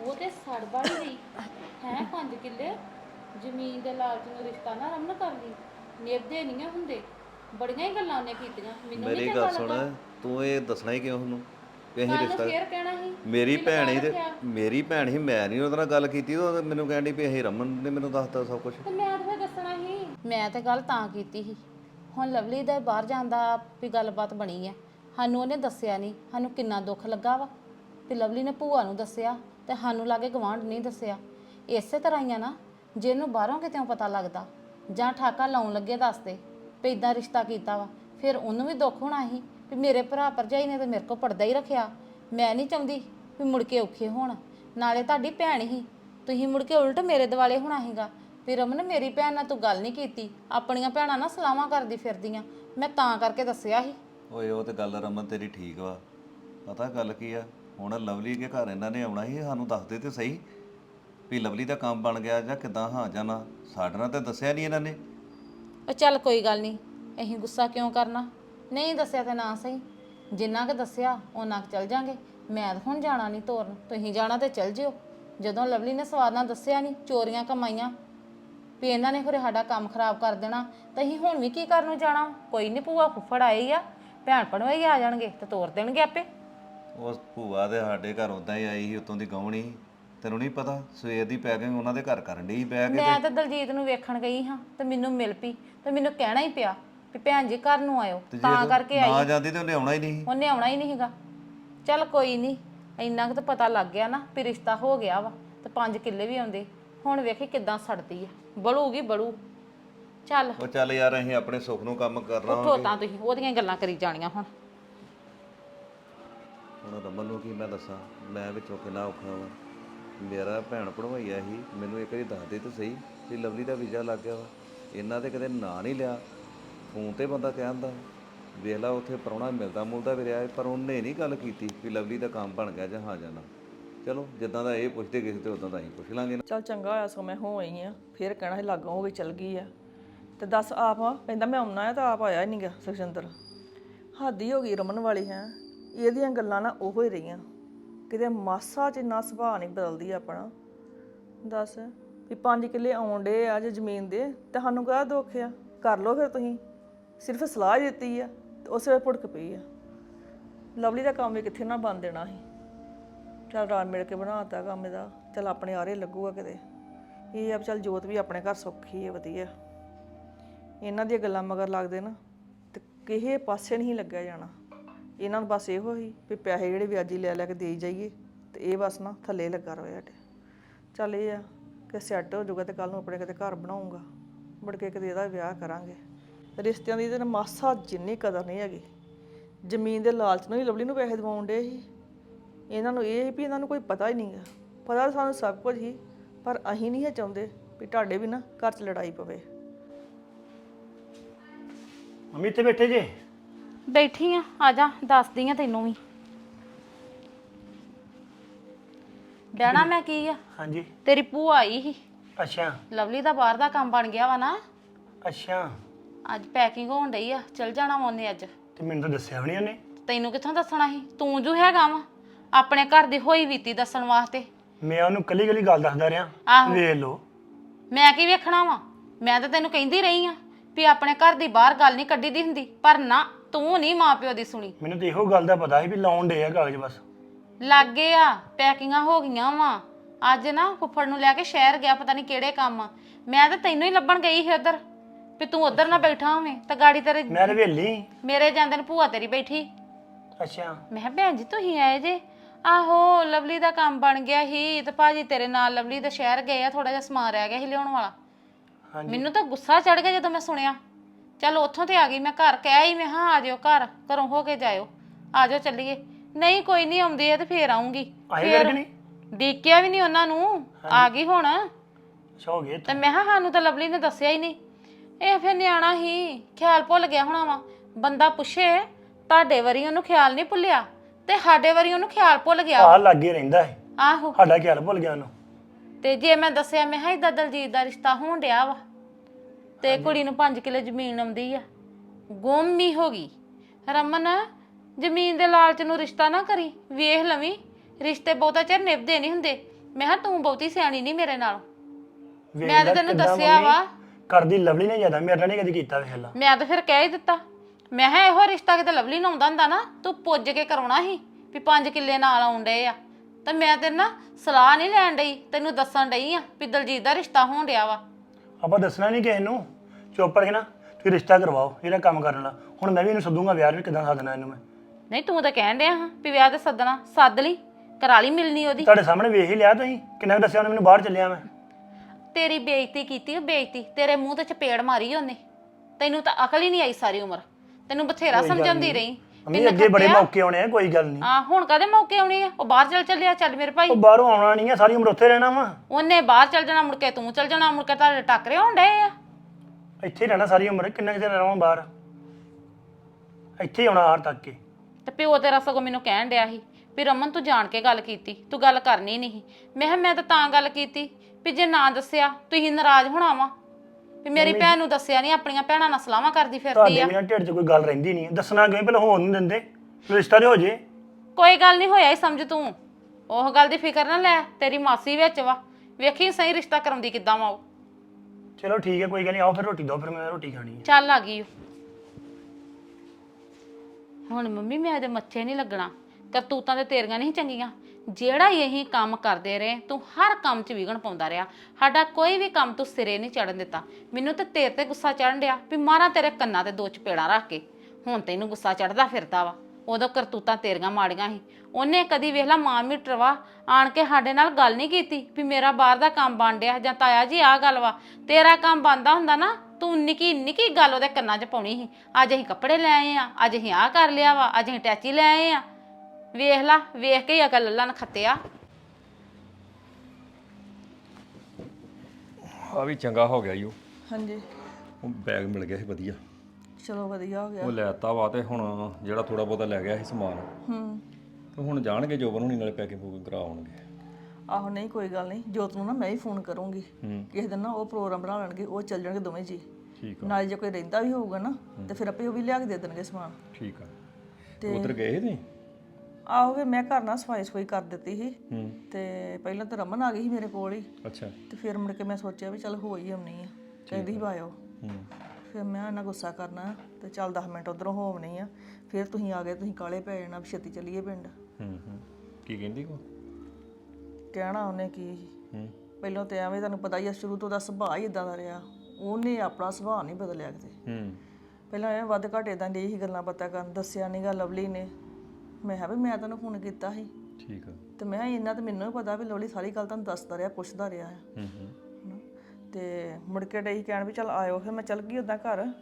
ਉਹ ਤੇ ਸੜ ਬੜ ਗਈ। ਹੈ 5 ਕਿੱਲੇ? ਜ਼ਮੀਨ ਦੇ ਲਾਲਚ ਨੂੰ ਰਿਸ਼ਤਾ ਨਾ ਰਮਨ ਕਰ ਲਈ। ਨਿਭਦੇ ਨਹੀਂ ਆ ਹੁੰਦੇ। ਬੜੀਆਂ ਹੀ ਗੱਲਾਂ ਉਹਨੇ ਕੀਤੀਆਂ। ਮੈਨੂੰ ਮੇਰੀ ਨਹੀਂ ਗੱਲ ਸੁਣ ਲੱਗਾ ਤੂੰ ਇਹ ਦੱਸਣਾ ਹੀ ਕਿਉਂ ਉਹਨੂੰ? ਕਿ ਅਸੀਂ ਕੱਲ ਰਿਸ਼ਤਾ ਫੇਰ ਕਹਿਣਾ ਸੀ ਮੇਰੀ ਭੈਣ ਹੀ ਲਗਾ ਤੇ ਰੱਖਿਆ। ਮੇਰੀ ਭੈਣ ਹੀ ਮੈਂ ਨਹੀਂ ਉਹਦੇ ਨਾਲ ਗੱਲ ਕੀਤੀ ਉਹ ਮੈਨੂੰ ਕਹਿੰਦੀ ਵੀ ਅਸੀਂ ਰਮਨ ਨੇ ਮੈਨੂੰ ਦੱਸਤਾ ਸਭ ਕੁਝ ਤੇ ਮੈਂ ਤਾਂ ਫਿਰ ਦੱਸਣਾ ਸੀ। ਮੈਂ ਤੇ ਗੱਲ ਤਾਂ ਕੀਤੀ ਸੀ। ਹੁਣ ਲਵਲੀ ਦਾ ਬਾਹਰ ਜਾਂਦਾ ਵੀ ਗੱਲਬਾਤ ਬਣੀ ਆ। ਸਾਨੂੰ ਉਹਨੇ ਦੱਸਿਆ ਨਹੀਂ ਸਾਨੂੰ ਕਿੰਨਾ ਦੁੱਖ ਲੱਗਾ ਵਾ। ਵੀ ਲਵਲੀ ਨੇ ਭੂਆ ਨੂੰ ਦੱਸਿਆ ਤੇ ਸਾਨੂੰ ਲਾਗੇ ਗਵਾਂਢ ਨਹੀਂ ਦੱਸਿਆ। ਇਸੇ ਤਰ੍ਹਾਂ ਹੀ ਆ ਨਾ ਜੇ ਇਹਨੂੰ ਬਾਹਰੋਂ ਕਿਤੇੋਂ ਪਤਾ ਲੱਗਦਾ ਜਾਂ ਠਾਕਾ ਲਾਉਣ ਲੱਗੇ ਦੱਸਦੇ ਵੀ ਇਦਾਂ ਰਿਸ਼ਤਾ ਕੀਤਾ ਵਾ ਫਿਰ ਉਹਨੂੰ ਵੀ ਦੁੱਖ ਹੋਣਾ ਸੀ। ਵੀ ਮੇਰੇ ਭਰਾ ਭਰਜਾਈ ਨੇ ਤੇ ਮੇਰੇ ਕੋਲ ਪਰਦਾ ਹੀ ਰੱਖਿਆ। ਮੈਂ ਨਹੀਂ ਚਾਹੁੰਦੀ ਵੀ ਮੁੜ ਕੇ ਔਖੇ ਹੋਣ। ਨਾਲੇ ਤੁਹਾਡੀ ਭੈਣ ਹੀ। ਤੁਸੀਂ ਮੁੜ ਕੇ ਉਲਟ ਮੇਰੇ ਦਿਵਾਲੇ ਹੋਣਾ ਹੈਗਾ ਵੀ ਰਮਨ ਮੇਰੀ ਭੈਣ ਨਾਲ ਤੂੰ ਗੱਲ ਨਹੀਂ ਕੀਤੀ। ਆਪਣੀਆਂ ਭੈਣਾਂ ਨਾਲ ਸਲਾਹਾਂ ਕਰਦੀ ਫਿਰਦੀਆਂ। ਮੈਂ ਤਾਂ ਕਰਕੇ ਦੱਸਿਆ ਸੀ। ਓਏ ਉਹ ਤੇ ਗੱਲ ਰਮਨ ਤੇਰੀ ਠੀਕ ਵਾ। ਪਤਾ ਗੱਲ ਕੀ ਆ? ਹੁਣ ਲਵਲੀ ਦੇ ਘਰ ਇਹਨਾਂ ਨੇ ਆਉਣਾ ਸੀ ਸਾਨੂੰ ਦੱਸਦੇ ਤੇ ਸਹੀ। ਵੀ ਲਵਲੀ ਦਾ ਕੰਮ ਬਣ ਗਿਆ ਜਾਂ ਕਿਦਾਂ ਹਾਂ ਜਾਂ ਨਾ। ਸਾਡੇ ਨਾਲ ਤੇ ਦੱਸਿਆ ਨਹੀਂ ਇਹਨਾਂ ਨੇ। ਉਹ ਚੱਲ ਕੋਈ ਗੱਲ ਨਹੀਂ। ਅਸੀਂ ਗੁੱਸਾ ਕਿਉਂ ਕਰਨਾ? ਨਹੀਂ ਦੱਸਿਆ ਤੇ ਨਾ ਸਹੀ। ਜਿੰਨਾ ਕੁ ਦੱਸਿਆ ਉਹਨਾਂ ਕੁ ਚੱਲ ਜਾਾਂਗੇ। ਮੈਂ ਤਾਂ ਹੁਣ ਜਾਣਾ ਨਹੀਂ ਤੋਰਨ। ਤੁਸੀਂ ਜਾਣਾ ਤੇ ਚੱਲ ਜਿਓ। ਜਦੋਂ ਲਵਲੀ ਨੇ ਸਵਾਦ ਨਾਲ ਦੱਸਿਆ ਨਹੀਂ ਚੋਰੀਆਂ ਕਮਾਈਆਂ ਵੀ ਇਹਨਾਂ ਨੇ ਖਰੇ ਸਾਡਾ ਕੰਮ ਖਰਾਬ ਕਰ ਦੇਣਾ ਤਾਂ ਅਸੀਂ ਹੁਣ ਵੀ ਕੀ ਕਰਨ ਨੂੰ ਜਾਣਾ? ਕੋਈ ਨਹੀਂ ਭੂਆ ਫੁੱਫੜ ਆਏ ਆ ਭੈਣ ਭਣਵਾਈ ਆ ਜਾਣਗੇ ਤੇ ਤੋਰ ਦੇਣਗੇ ਆਪੇ। ਉਸ ਭੂਆ ਦੇ ਸਾਡੇ ਘਰ ਉਦਾਂ ਹੀ ਆਈ ਸੀ ਉਤੋਂ ਦੀ ਗਾਉਣੀ ਤੈਨੂੰ ਨਹੀਂ ਪਤਾ ਸਵੇਰ ਦੀ ਪੈਕਿੰਗ ਉਹਨਾਂ ਦੇ ਘਰ ਕਰਨ ਬਹਿ ਕੇ ਮੈਂ ਤਾਂ ਦਲਜੀਤ ਨੂੰ ਵੇਖਣ ਗਈ ਹਾਂ ਤੇ ਮੈਨੂੰ ਮਿਲ ਪਈ ਤੇ ਮੈਨੂੰ ਕਹਿਣਾ ਹੀ ਪਿਆ। ਵੀ ਭੈਣ ਜੀ ਘਰ ਨੂੰ ਆਇਓ। ਤੇ ਜੇ ਤਾਂ ਤੂੰ ਕਰਕੇ ਨਾ ਆਈ। ਜਾਂਦੀ ਤੇ ਉਹਨੇ ਆਉਣਾ ਹੀ ਨਹੀਂ। ਉਹਨੇ ਆਉਣਾ ਹੀ ਨਹੀਂ ਹੈਗਾ ਚੱਲ ਕੋਈ ਨਹੀਂ ਇੰਨਾ ਕੁ ਤਾਂ ਪਤਾ ਲੱਗ ਗਿਆ ਨਾ ਵੀ ਰਿਸ਼ਤਾ ਹੋ ਗਿਆ ਵਾ ਤੇ ਪੰਜ ਕਿੱਲੇ ਵੀ ਆਉਂਦੇ। ਹੁਣ ਵੇਖੀ ਕਿਦਾਂ ਸੜਦੀ ਆ। ਬਲੂਗੀ ਬਲੂ ਚੱਲ। ਉਹ ਚੱਲ ਯਾਰ ਅਸੀਂ ਆਪਣੇ ਸੁੱਖ ਨੂੰ ਕੰਮ ਕਰਨਾ ਉੱਠੋ ਤਾਂ ਤੁਸੀਂ ਉਹਦੀਆਂ ਗੱਲਾਂ ਕਰੀ ਜਾਣੀਆਂ ਹੁਣ। ਹੁਣ ਰਮਨ ਨੂੰ ਕੀ ਮੈਂ ਦੱਸਾਂ? ਮੈਂ ਵਿੱਚੋਂ ਕਿੰਨਾ ਔਖਾ ਵਾਂ। ਮੇਰਾ ਭੈਣ ਭਣਵਈਆ ਸੀ ਮੈਨੂੰ ਇੱਕ ਵਾਰੀ ਦੱਸ ਦੇ ਤੇ ਸਹੀ ਵੀ ਲਵਲੀ ਦਾ ਵੀਜ਼ਾ ਲੱਗ ਗਿਆ ਵਾ। ਇਹਨਾਂ ਤੇ ਕਦੇ ਨਾਂ ਨਹੀਂ ਲਿਆ। ਫੋਨ ਤੇ ਬੰਦਾ ਕਹਿੰਦਾ, ਵੇਖ ਲਾ ਉੱਥੇ ਪ੍ਰਾਹੁਣਾ ਮਿਲਦਾ ਮੁਲਦਾ ਵੀ ਰਿਹਾ ਪਰ ਉਹਨੇ ਨਹੀਂ ਗੱਲ ਕੀਤੀ ਵੀ ਲਵਲੀ ਦਾ ਕੰਮ ਬਣ ਗਿਆ ਜਾਂ ਹਾਂ ਜਾਣਾ ਚਲੋ, ਜਿੱਦਾਂ ਦਾ ਇਹ ਪੁੱਛਦੇ ਕਿਸੇ ਤੇ ਉਦਾਂ ਦਾ ਅਸੀਂ ਪੁੱਛ ਲਾਂਗੇ ਨਾ। ਚੱਲ ਚੰਗਾ ਹੋਇਆ ਸੋ ਮੈਂ ਹੋ ਆਈ ਆ, ਫੇਰ ਕਹਿਣਾ ਸੀ ਲਾਗੋਂ ਹੋ ਗਈ ਚਲ ਗਈ ਆ। ਤੇ ਦੱਸ ਆਪ, ਕਹਿੰਦਾ ਮੈਂ ਆਉਣਾ ਆ ਤਾਂ ਆਪ ਆਇਆ ਹੀ ਨਹੀਂ ਸੁਖਜਿੰਦਰ। ਹੱਦ ਹੀ ਹੋ ਗਈ ਰਮਨ ਵਾਲੀ ਹੈ, ਇਹਦੀਆਂ ਗੱਲਾਂ ਨਾ ਉਹੋ ਹੀ ਰਹੀਆਂ। ਕਿਤੇ ਮਾਸਾ ਚ ਨਾ ਸੁਭਾਅ ਨਹੀਂ ਬਦਲਦੀ ਆਪਣਾ। ਦੱਸ ਵੀ ਪੰਜ ਕਿੱਲੇ ਆਉਣ ਡੇ ਆ ਜੇ ਜ਼ਮੀਨ ਦੇ, ਤੇ ਸਾਨੂੰ ਕਾਹ ਦੁੱਖ ਆ? ਕਰ ਲਓ ਫਿਰ ਤੁਸੀਂ। ਸਿਰਫ ਸਲਾਹ ਹੀ ਦਿੱਤੀ ਆ ਤੇ ਉਸੇ ਵੇਲੇ ਭੁੜਕ ਪਈ ਆ। ਲਵਲੀ ਦਾ ਕੰਮ ਵੀ ਕਿੱਥੇ ਨਾ ਬੰਦ ਦੇਣਾ ਸੀ। ਚੱਲ ਰਲ ਮਿਲ ਕੇ ਬਣਾਤਾ ਕੰਮ ਇਹਦਾ। ਚੱਲ ਆਪਣੇ ਆਰੇ ਲੱਗੂਗਾ ਕਿਤੇ। ਇਹ ਆ ਵੀ ਚੱਲ ਜੋਤ ਵੀ ਆਪਣੇ ਘਰ ਸੌਖੀ ਹੈ ਵਧੀਆ। ਇਹਨਾਂ ਦੀਆਂ ਗੱਲਾਂ ਮਗਰ ਲੱਗਦੇ ਨਾ ਤੇ ਕਿਸੇ ਪਾਸੇ ਨਹੀਂ ਲੱਗਿਆ ਜਾਣਾ। ਇਹਨਾਂ ਨੂੰ ਬਸ ਇਹੋ ਹੀ ਵੀ ਪੈਸੇ ਜਿਹੜੇ ਵਿਆਜੀ ਲੈ ਲੈ ਕੇ ਦੇਈ ਜਾਈਏ ਤੇ ਇਹ ਬਸ ਨਾ ਥੱਲੇ ਲੱਗਾ ਰਹੇ ਸਾਡੇ ਚੱਲ ਇਹ ਆ ਕਿ ਸੈੱਟ ਹੋ ਜਾਊਗਾ ਤੇ ਕੱਲ ਨੂੰ ਆਪਣੇ ਕਿਤੇ ਘਰ ਬਣਾਉਂਗਾ। ਮੁੜ ਕੇ ਕਿਤੇ ਇਹਦਾ ਵਿਆਹ ਕਰਾਂਗੇ। ਰਿਸ਼ਤਿਆਂ ਦੀ ਤੇ ਮਾਸਾ ਜਿੰਨੀ ਕਦਰ ਨਹੀਂ ਹੈਗੀ। ਜ਼ਮੀਨ ਦੇ ਲਾਲਚ ਨੂੰ ਹੀ ਲਵਲੀ ਨੂੰ ਪੈਸੇ ਦਿਵਾਉਣ ਡੇ ਸੀ। ਇਹਨਾਂ ਨੂੰ ਇਹ ਵੀ ਇਹਨਾਂ ਨੂੰ ਕੋਈ ਪਤਾ ਹੀ ਨਹੀਂਗਾ ਪਤਾ ਤਾਂ ਸਾਨੂੰ ਸਭ ਕੁਝ ਹੀ ਪਰ ਅਸੀਂ ਨਹੀਂ ਇਹ ਚਾਹੁੰਦੇ ਵੀ ਤੁਹਾਡੇ ਵੀ ਨਾ ਘਰ 'ਚ ਲੜਾਈ ਪਵੇ। ਮੰਮੀ ਇੱਥੇ ਬੈਠੇ ਜੇ? ਬੈਠੀ ਆ ਆ ਜਾ ਦੱਸਦੀ ਆ ਤੈਨੂੰ ਵੀ। ਡੈਣਾ ਮੈਂ ਕੀ ਆ? ਹਾਂਜੀ। ਤੇਰੀ ਭੂਆ ਆਈ ਸੀ। ਅੱਛਾ। ਲਵਲੀ ਦਾ ਬਾਹਰ ਦਾ ਕੰਮ ਬਣ ਗਿਆ ਵਾ ਨਾ। ਅੱਛਾ। ਅੱਜ ਪੈਕਿੰਗ ਹੋਣ ਡਈ ਆ ਚਲ ਜਾਣਾ ਵਾ ਉਹਨੇ ਅੱਜ। ਤੇ ਮੈਨੂੰ ਤਾਂ ਦੱਸਿਆ ਵੀ ਨਹੀਂ ਉਹਨੇ। ਤੈਨੂੰ ਕਿੱਥੋਂ ਦੱਸਣਾ ਸੀ? ਤੂੰ ਜੋ ਹੈਗਾ ਵਾ ਆਪਣੇ ਘਰ ਦੀ ਹੋਈ ਬੀਤੀ ਦੱਸਣ ਵਾਸਤੇ। ਮੈਂ ਉਹਨੂੰ ਕੱਲੀ ਕੱਲੀ ਗੱਲ ਦੱਸਦਾ ਰਿਹਾ। ਆਹੋ। ਵੇਖ ਲਓ। ਮੈਂ ਕੀ ਵੇਖਣਾ ਵਾ? ਮੈਂ ਤਾਂ ਤੈਨੂੰ ਕਹਿੰਦੀ ਰਹੀ ਆ ਵੀ ਆਪਣੇ ਘਰ ਦੀ ਬਾਹਰ ਗੱਲ ਨਹੀਂ ਕੱਢੀ ਦੀ ਹੁੰਦੀ ਪਰ ਨਾ ਤੂੰ ਨਹੀਂ ਮਾਪਿਓ ਦੀ ਸੁਣੀ। ਮੈਨੂੰ ਤਾਂ ਇਹੋ ਗੱਲ ਦਾ ਪਤਾ ਸੀ ਵੀ ਲਾਉਣ ਦੇ ਆ ਕਾਗਜ਼ ਬਸ। ਲੱਗੇ ਆ ਪੈਕਿੰਗਾਂ ਹੋ ਗਈਆਂ ਵਾ। ਅੱਜ ਨਾ ਫੁੱਫੜ ਨੂੰ ਲੈ ਕੇ ਸ਼ਹਿਰ ਗਿਆ ਪਤਾ ਨਹੀਂ ਕਿਹੜੇ ਕੰਮ ਮੈਂ ਤਾਂ ਤੈਨੂੰ ਹੀ ਲੱਭਣ ਗਈ ਸੀ ਉਧਰ। ਵੀ ਤੂੰ ਉਧਰ ਨਾ ਬੈਠਾ ਹੋਵੇਂ ਤਾਂ ਗਾੜੀ ਤੇਰੇ ਮੈਂ ਤਾਂ ਵੇਲੀ ਮੇਰੇ ਜਾਂਦੇ ਨੂੰ ਭੂਆ ਤੇਰੀ ਬੈਠੀ। ਅੱਛਾ। ਮੈਂ ਕਿਹਾ ਭੈਣ ਜੀ ਤੁਸੀਂ ਆਏ ਜੇ। ਆਹੋ ਲਵਲੀ ਦਾ ਕੰਮ ਬਣ ਗਿਆ ਸੀ ਤੇ ਭਾਜੀ ਤੇਰੇ ਨਾਲ ਲਵਲੀ ਦੇ ਸ਼ਹਿਰ ਗਏ ਆ ਥੋੜਾ ਜਿਹਾ ਸਮਾਨ ਰਹਿ ਗਿਆ ਸੀ ਲਿਆਉਣ ਵਾਲਾ। ਹਾਂਜੀ। ਮੈਨੂੰ ਤਾਂ ਗੁੱਸਾ ਚੜ ਗਿਆ ਜਦੋਂ ਮੈਂ ਸੁਣਿਆ। ਚੱਲ ਉੱਥੋਂ ਤੇ ਆ ਗਈ ਮੈਂ ਘਰ ਕਹਿ ਹੀ ਮੈਂ ਹਾਂ ਆ ਜਾਇਓ ਘਰ ਘਰੋਂ ਹੋ ਕੇ ਜਾਇਓ। ਆ ਜਾਓ ਚੱਲੀਏ। ਨਹੀਂ ਕੋਈ ਨਹੀਂ ਆਉਂਦੀ ਐ ਤੇ ਫੇਰ ਆਉਂਗੀ ਆਏ ਫਿਰ ਨਹੀਂ? ਦੇਖਿਆ ਵੀ ਨਹੀਂ ਉਹਨਾਂ ਨੂੰ। ਆ ਗਈ ਹੁਣ। ਅੱਛਾ ਹੋ ਗਏ ਤੇ ਮੈਂ ਕਿਹਾ ਸਾਨੂੰ ਤਾਂ ਲਵਲੀ ਨੇ ਦੱਸਿਆ ਹੀ ਨਹੀਂ। ਇਹ ਫਿਰ ਨਿਆਣਾ ਹੀ ਖਿਆਲ ਭੁੱਲ ਗਿਆ ਹੋਣਾ ਵਾ। ਬੰਦਾ ਪੁੱਛੇ ਤੁਹਾਡੇ ਵਾਰੀ ਉਹਨੂੰ ਖਿਆਲ ਨਹੀਂ ਭੁੱਲਿਆ? ਤੇ ਸਾਡੇ ਵਾਰੀ ਉਹਨੂੰ ਖਿਆਲ ਭੁੱਲ ਗਿਆ? ਆ ਲੱਗੇ ਰਹਿੰਦਾ ਹੈ। ਆਹੋ। ਸਾਡਾ ਖਿਆਲ ਭੁੱਲ ਗਿਆ ਉਹਨੂੰ। ਤੇ ਜੇ ਮੈਂ ਦੱਸਿਆ ਮੈਂ ਹਾਂ ਇਦਾਂ ਦਲਜੀਤ ਦਾ ਰਿਸ਼ਤਾ ਹੋਣ ਡਿਆ ਵਾ। ਤੇ ਕੁੜੀ ਨੂੰ 5 ਕਿੱਲੇ ਜ਼ਮੀਨ ਆਉਂਦੀ ਆ। ਗੁੰਮ ਹੀ ਹੋ ਗਈ। ਰਮਨ ਜ਼ਮੀਨ ਦੇ ਲਾਲਚ ਨੂੰ ਰਿਸ਼ਤਾ ਨਾ ਕਰੀ। ਵੇਖ ਲਵੀਂ ਰਿਸ਼ਤੇ ਬਹੁਤਾ ਚਿਰ ਨਿਭਦੇ ਨਹੀਂ ਹੁੰਦੇ। ਮੈਂ ਕਿਹਾ ਤੂੰ ਬਹੁਤੀ ਸਿਆਣੀ ਨਹੀਂ ਮੇਰੇ ਨਾਲ। ਮੈਂ ਤਾਂ ਤੈਨੂੰ ਦੱਸਿਆ ਵਾ। ਕਰਦੀ ਲਵਲੀ ਨੇ ਜ਼ਿਆਦਾ ਮੇਰੇ ਨਾਲ ਨਹੀਂ ਕਦੀ ਕੀਤਾ ਵੇਖ ਲਾ। ਮੈਂ ਤਾਂ ਫਿਰ ਕਹਿ ਹੀ ਦਿੱਤਾ। ਮੈਂ ਕਿਹਾ ਇਹੋ ਰਿਸ਼ਤਾ ਕਿਤੇ ਲਵਲੀ ਨੂੰ ਆਉਂਦਾ ਹੁੰਦਾ ਨਾ ਤੂੰ ਪੁੱਜ ਕੇ ਕਰਾਉਣਾ ਸੀ ਵੀ 5 ਕਿੱਲੇ ਨਾਲ ਆਉਂਦੇ ਆ। ਤਾਂ ਮੈਂ ਤੇਰੇ ਨਾਲ ਸਲਾਹ ਨਹੀਂ ਲੈਣ ਡਈ ਤੈਨੂੰ ਦੱਸਣ ਡਈ ਆ ਵੀ ਦਲਜੀਤ ਦਾ ਰਿਸ਼ਤਾ ਹੋਣ ਡਿਆ ਵਾ। ਆਪਾਂ ਦੱਸਣਾ ਨਹੀਂ ਕਿਸੇ ਨੂੰ। ਚੁੱਪ ਕਰਕੇ ਨਾ ਤੁਸੀਂ ਰਿਸ਼ਤਾ ਕਰਵਾਓ ਇਹਦਾ ਕੰਮ ਕਰਨ ਵਾਲਾ ਹੁਣ ਮੈਂ ਵੀ ਇਹਨੂੰ ਸੱਦੂਗਾ ਵਿਆਹ ਵੀ ਕਿਦਾਂ ਸੱਦਣਾ ਇਹਨੂੰ ਮੈਂ। ਨਹੀਂ ਤੂੰ ਤਾਂ ਕਹਿਣ ਡਿਆ ਹਾਂ ਵੀ ਵਿਆਹ ਤੇ ਸੱਦਣਾ ਸੱਦ ਲਈ ਕਰਾ ਲਈ ਮਿਲਣੀ ਉਹਦੀ। ਤੁਹਾਡੇ ਸਾਹਮਣੇ ਵੇਖ ਹੀ ਲਿਆ ਤੁਸੀਂ ਕਿੰਨਾ ਕੁ ਦੱਸਿਆ ਉਹਨੇ ਮੈਨੂੰ ਬਾਹਰ ਚੱਲਿਆ ਮੈਂ। ਤੇਰੀ ਬੇਇੱਜ਼ਤੀ ਕੀਤੀ ਉਹ ਬੇਇੱਜ਼ਤੀ। ਤੇਰੇ ਮੂੰਹ ਤੇ ਚਪੇੜ ਮਾਰੀ ਉਹਨੇ। ਤੈਨੂੰ ਤਾਂ ਅਕਲ ਹੀ ਨਹੀਂ ਆਈ ਸਾਰੀ ਉਮਰ। ਤੈਨੂੰ ਬਥੇਰਾ ਸਮਝਾਉਂਦੀ ਰਹੀ। ਮੰਮੀ ਅੱਗੇ ਬੜੇ ਮੌਕੇ ਆਉਣੇ ਆ ਕੋਈ ਗੱਲ ਨਹੀਂ। ਆ ਹੁਣ ਕਦੇ ਮੌਕੇ ਆਉਣੇ ਆ? ਉਹ ਬਾਹਰ ਚੱਲ ਚੱਲਿਆ ਚੱਲ ਮੇਰੇ ਭਾਈ। ਉਹ ਬਾਹਰੋਂ ਆਉਣਾ ਨਹੀਂ ਆ ਸਾਰੀ ਉਮਰ ਉੱਥੇ ਰਹਿਣਾ ਵਾ। ਉਹਨੇ ਬਾਹਰ ਚੱਲ ਜਾਣਾ ਮੁੜ ਕੇ ਤੂੰ ਚੱਲ ਜਾਣਾ ਮੁੜ ਕੇ ਤੁਹਾਡੇ ਟੱਕਰੇ ਹੋਣ ਡਏ ਆ। ਇੱਥੇ ਹੀ ਰਹਿਣਾ ਸਾਰੀ ਉਮਰ ਕਿੰਨਾ ਕਿਤੇ ਰਹਿਣਾ ਬਾਹਰ? ਇੱਥੇ ਹੀ ਆਉਣਾ ਹਾਰ ਤੱਕ ਕੇ। ਤੇ ਪਿਓ ਤੇਰਾ ਸਗੋਂ ਮੈਨੂੰ ਕਹਿਣ ਡਿਆ ਸੀ ਵੀ ਰਮਨ ਤੂੰ ਜਾਣ ਕੇ ਗੱਲ ਕੀਤੀ ਤੂੰ ਗੱਲ ਕਰਨੀ ਨਹੀਂ ਮੈਂ ਕਿਹਾ ਮੈਂ ਤਾਂ ਤਾਂ ਗੱਲ ਕੀਤੀ। ਵੀ ਜੇ ਨਾ ਦੱਸਿਆ ਤੁਸੀਂ ਨਾਰਾਜ਼ ਹੋਣਾ ਵਾ। ਵੀ ਮੇਰੀ ਭੈਣ ਨੂੰ ਦੱਸਿਆ ਨਹੀਂ ਆਪਣੀਆਂ ਭੈਣਾਂ ਨਾਲ ਸਲਾਹਾਂ ਕਰਦੀ ਫਿਰਦੀ ਤੁਹਾਡੇ ਆ। ਬਿਨਾਂ ਢਿੱਡ 'ਚ ਕੋਈ ਗੱਲ ਰਹਿੰਦੀ ਨਹੀਂ ਦੱਸਣਾ ਕਿਵੇਂ ਪਹਿਲਾਂ ਹੋਣ ਨਹੀਂ ਦਿੰਦੇ? ਰਿਸ਼ਤਾ ਤੇ ਹੋ ਜੇ। ਕੋਈ ਗੱਲ ਨਹੀਂ ਹੋਇਆ ਹੀ ਸਮਝ ਤੂੰ। ਉਹ ਗੱਲ ਦੀ ਫਿਕਰ ਨਾ ਲੈ ਤੇਰੀ ਮਾਸੀ ਵਿੱਚ ਵਾ। ਵੇਖੀ ਸਹੀ ਰਿਸ਼ਤਾ ਕਰਾਉਂਦੀ ਕਿੱਦਾਂ ਵਾ ਉਹ। ਚਲੋ ਠੀਕ ਹੈ ਕੋਈ ਗੱਲ ਨਹੀਂ ਆਓ ਫਿਰ ਰੋਟੀ ਦਿਓ ਫਿਰ ਮੈਂ ਰੋਟੀ ਖਾਣੀ ਹੈ ਚੱਲ ਆ ਗਈ ਓ। ਹੁਣ ਮੰਮੀ ਮੈਂ ਇਹਦੇ ਮੱਥੇ ਨਹੀਂ ਲੱਗਣਾ। ਕਰਤੂਤਾਂ ਤੇ ਤੇਰੀਆਂ ਨਹੀਂ ਚੰਗੀਆਂ। ਜਿਹੜਾ ਹੀ ਅਸੀਂ ਕੰਮ ਕਰਦੇ ਰਹੇ, ਤੂੰ ਹਰ ਕੰਮ 'ਚ ਵਿਗਣ ਪਾਉਂਦਾ ਰਿਹਾ। ਸਾਡਾ ਕੋਈ ਵੀ ਕੰਮ ਤੂੰ ਸਿਰੇ ਨਹੀਂ ਚੜਨ ਦਿੱਤਾ। ਮੈਨੂੰ ਤਾਂ ਤੇਰੇ ਤੇ ਗੁੱਸਾ ਚੜਨ ਡਿਆ ਵੀ ਮਾਰਾਂ ਤੇਰੇ ਕੰਨਾਂ ਤੇ ਦੋ ਚਪੇੜਾਂ ਰੱਖ ਕੇ। ਹੁਣ ਤੈਨੂੰ ਗੁੱਸਾ ਚੜਦਾ ਫਿਰਦਾ ਵਾ। ਉਦੋਂ ਕਰਤੂਤਾਂ ਤੇਰੀਆਂ ਮਾੜੀਆਂ ਸੀ। ਉਹਨੇ ਕਦੀ ਵੇਖ ਲਾ ਮਾਂ ਮੀਟਰਵਾ ਆਣ ਕੇ ਸਾਡੇ ਨਾਲ ਗੱਲ ਨਹੀਂ ਕੀਤੀ ਵੀ ਮੇਰਾ ਬਾਹਰ ਦਾ ਕੰਮ ਬਣ ਡਿਆ ਜਾਂ ਤਾਇਆ ਜੀ ਆਹ ਗੱਲ ਵਾ। ਤੇਰਾ ਕੰਮ ਬੰਦਾ ਹੁੰਦਾ ਨਾ, ਤੂੰ ਨਿੱਕੀ ਨਿੱਕੀ ਗੱਲ ਉਹਦੇ ਕੰਨਾਂ 'ਚ ਪਾਉਣੀ ਸੀ। ਅੱਜ ਅਸੀਂ ਕੱਪੜੇ ਲੈ ਆਏ ਆ, ਅੱਜ ਅਸੀਂ ਆਹ ਕਰ ਲਿਆ ਵਾ, ਅੱਜ ਅਸੀਂ ਟੈਚੀ ਲੈ ਆਏ ਆ। ਵੇਖ ਲਾ ਵੇਖ ਕੇ ਹੀ ਅਕਲ ਲੱਲਾ ਨ ਖੱਤਿਆ। ਆ ਵੀ ਚੰਗਾ ਹੋ ਗਿਆ ਈ ਉਹ ਹਾਂਜੀ। ਉਹ ਬੈਗ ਮਿਲ ਗਿਆ ਸੀ ਵਧੀਆ। ਚਲੋ ਵਧੀਆ ਹੋ ਗਿਆ। ਉਹ ਲੈਤਾ ਵਾ ਤੇ ਹੁਣ ਜਿਹੜਾ ਥੋੜਾ ਬਹੁਤਾ ਲੈ ਗਿਆ ਸੀ ਸਮਾਨ। ਹੂੰ। ਤੇ ਹੁਣ ਜਾਣਗੇ ਜੋਬਨ ਹੁਣੀ ਨਾਲੇ ਪੈਕਿੰਗ ਪੂਕਿੰਗ ਕਰਾਉਣਗੇ। ਆਹੋ ਨਹੀਂ ਕੋਈ ਗੱਲ ਨਹੀਂ ਜੋਤ ਨੂੰ ਨਾ ਮੈਂ ਹੀ ਫੋਨ ਕਰੂੰਗੀ। ਹੂੰ। ਕਿਸੇ ਦਿਨ ਨਾ ਉਹ ਪ੍ਰੋਗਰਾਮ ਬਣਾ ਲੈਣਗੇ ਉਹ ਚੱਲ ਜਾਣਗੇ ਦੋਵੇਂ ਜੀ। ਠੀਕ ਆ। ਨਾਲ ਜੇ ਕੋਈ ਰਹਿੰਦਾ ਵੀ ਹੋਊਗਾ ਨਾ ਤੇ ਫਿਰ ਆਪੇ ਉਹ ਵੀ ਲਿਆ ਕੇ ਦੇ ਦੇਣਗੇ ਸਮਾਨ। ਠੀਕ ਆ। ਉਧਰ ਗਏ ਸੀ ਤੁਸੀਂ? ਆਹੋ ਫਿਰ ਮੈਂ ਘਰ ਨਾਲ ਸਫ਼ਾਈ ਸਫ਼ਾਈ ਕਰ ਦਿੱਤੀ ਸੀ। ਹੂੰ। ਤੇ ਪਹਿਲਾਂ ਤਾਂ ਰਮਨ ਆ ਗਈ ਸੀ ਮੇਰੇ ਕੋਲ ਹੀ। ਅੱਛਾ। ਤੇ ਫਿਰ ਮੁੜ ਕੇ ਮੈਂ ਸੋਚਿਆ ਵੀ ਚੱਲ ਹੋ ਹੀ ਆਉਣੀ ਆ। ਕਹਿੰਦੀ ਸੀ ਆਇਓ ਹੂੰ। ਫਿਰ ਮੈਂ ਇਹਨਾਂ ਗੁੱਸਾ ਕਰਨਾ ਤੇ ਚੱਲ 10 ਮਿੰਟ ਉਧਰੋਂ ਹੋ ਆਉਣੀ ਆ। ਫਿਰ ਤੁਸੀਂ ਆ ਗਏ ਤੁਸੀਂ ਕਾਲੇ ਪੈ ਜਾਣਾ ਵੀ ਛੇਤੀ ਚੱਲੀਏ ਪਿੰਡ। ਹੂੰ ਹੂੰ। ਕੀ ਕਹਿੰਦੀ ਕੋ ਕਹਿਣਾ ਉਹਨੇ ਕੀ ਹੂੰ। ਪਹਿਲਾਂ ਤੇ ਐਵੇਂ ਤੁਹਾਨੂੰ ਪਤਾ ਹੀ ਆ ਸ਼ੁਰੂ ਤੋਂ ਦਾ ਸੁਭਾਅ ਹੀ ਇਦਾਂ ਦਾ ਰਿਹਾ। ਉਹਨੇ ਆਪਣਾ ਸੁਭਾਅ ਨਹੀਂ ਬਦਲਿਆ ਕਿਤੇ। ਹੂੰ। ਪਹਿਲਾਂ ਇਹ ਵੱਧ ਘੱਟ ਇਦਾਂ ਦੀ ਹੀ ਗੱਲਾਂ ਬਾਤਾਂ ਕਰਨ ਦੱਸਿਆ ਨਹੀਂਗਾ ਲਵਲੀ ਨੇ। ਮੈਂ ਕਿਹਾ ਵੀ ਮੈਂ ਤੈਨੂੰ ਫੋਨ ਕੀਤਾ ਸੀ। ਠੀਕ ਆ। ਤੇ ਮੈਂ ਕਿਹਾ ਇੰਨਾ ਤਾਂ ਮੈਨੂੰ ਹੀ ਪਤਾ ਵੀ ਲਵਲੀ ਸਾਰੀ ਗੱਲ ਤੁਹਾਨੂੰ ਦੱਸਦਾ ਰਿਹਾ ਪੁੱਛਦਾ ਰਿਹਾ ਹੈ ਹੂੰ ਹੂੰ। ਹਨਾ। ਤੇ ਮੁੜ ਕੇ ਡਈ ਕਹਿਣ ਵੀ ਚੱਲ ਆਇਓ ਫਿਰ ਮੈਂ ਚੱਲ ਗਈ ਉਦਾਂ ਘਰ।